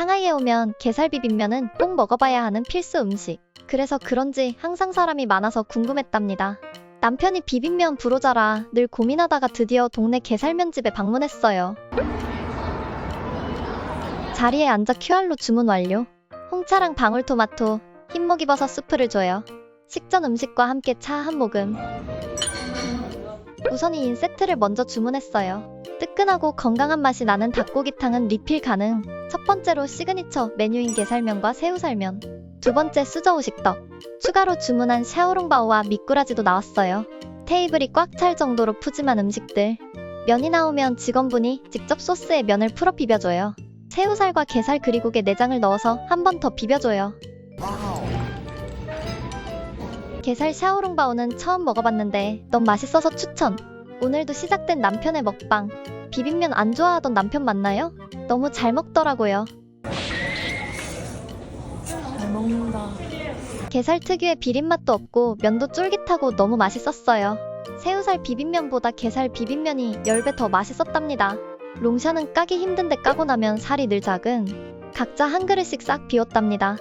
상하이에 오면 게살 비빔면은 꼭 먹어봐야 하는 필수 음식. 그래서 그런지 항상 사람이 많아서 궁금했답니다. 남편이 비빔면 불호자라 늘 고민하다가 드디어 동네 게살면집에 방문했어요. 자리에 앉아 QR로 주문 완료. 홍차랑 방울토마토, 흰목이버섯 수프를 줘요. 식전 음식과 함께 차 한 모금. 우선 2인 세트를 먼저 주문했어요. 뜨끈하고 건강한 맛이 나는 닭고기탕은 리필 가능. 첫 번째로 시그니처 메뉴인 게살면과 새우살면. 두 번째 수저우식떡. 추가로 주문한 샤오롱바오와 미꾸라지도 나왔어요. 테이블이 꽉 찰 정도로 푸짐한 음식들. 면이 나오면 직원분이 직접 소스에 면을 풀어 비벼줘요. 새우살과 게살 그리고게 내장을 넣어서 한 번 더 비벼줘요. 게살 샤오롱바오는 처음 먹어봤는데 너무 맛있어서 추천. 오늘도 시작된 남편의 먹방. 비빔면 안 좋아하던 남편 맞나요? 너무 잘 먹더라고요. 잘 먹는다. 게살 특유의 비린맛도 없고 면도 쫄깃하고 너무 맛있었어요. 새우살 비빔면보다 게살 비빔면이 10배 더 맛있었답니다. 롱샤는 까기 힘든데 까고 나면 살이 늘 작은 각자 한 그릇씩 싹 비웠답니다.